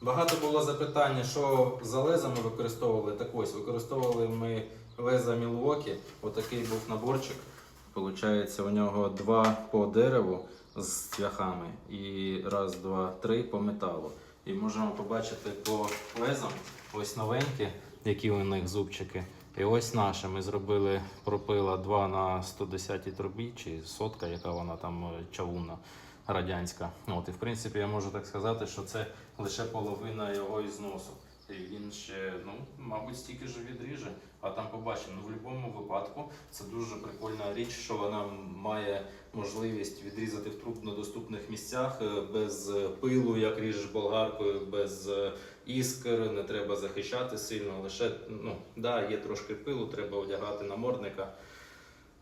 Багато було запитань, що за лезами використовували. Так ось, використовували ми леза Мілвокі. Отакий був наборчик. Получається, у нього два по дереву з цвяхами і раз, два, три по металу. І можемо побачити по лезам ось новенькі, які у них зубчики. І ось наше. Ми зробили пропила 2 на 110 трубі, чи сотка, яка вона там е, чавунна радянська. От, і в принципі я можу так сказати, що це лише половина його ізносу. І він ще, ну, мабуть, стільки ж відріже, а там побачимо. Ну, в будь-якому випадку це дуже прикольна річ, що вона має можливість відрізати в труднодоступних місцях е, без е, пилу, як ріжеш болгаркою, без е, іскр, не треба захищати сильно. Лише ну, да, є трошки пилу, треба одягати намордника,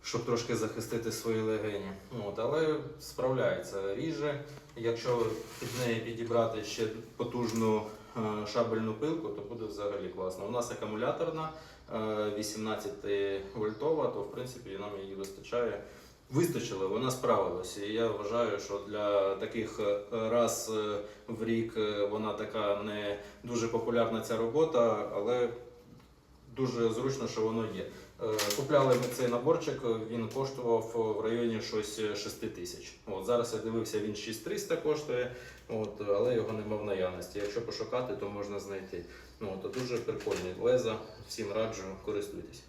щоб трошки захистити свої легені. От, але справляється. Ріже. Якщо під неї підібрати ще потужну е, шабельну пилку, то буде взагалі класно. У нас акумуляторна е, 18 вольтова, то в принципі нам її вистачає. Вистачило, вона справилася. І я вважаю, що для таких е, раз е, в рік е, вона така не дуже популярна ця робота, але дуже зручно, що воно є. Е, Купляли ми цей наборчик, він коштував в районі щось 6 тисяч. От зараз я дивився, він 6300 коштує, от, але його нема в наявності. Якщо пошукати, то можна знайти. Ну, от, дуже прикольний леза, всім раджу, користуйтесь.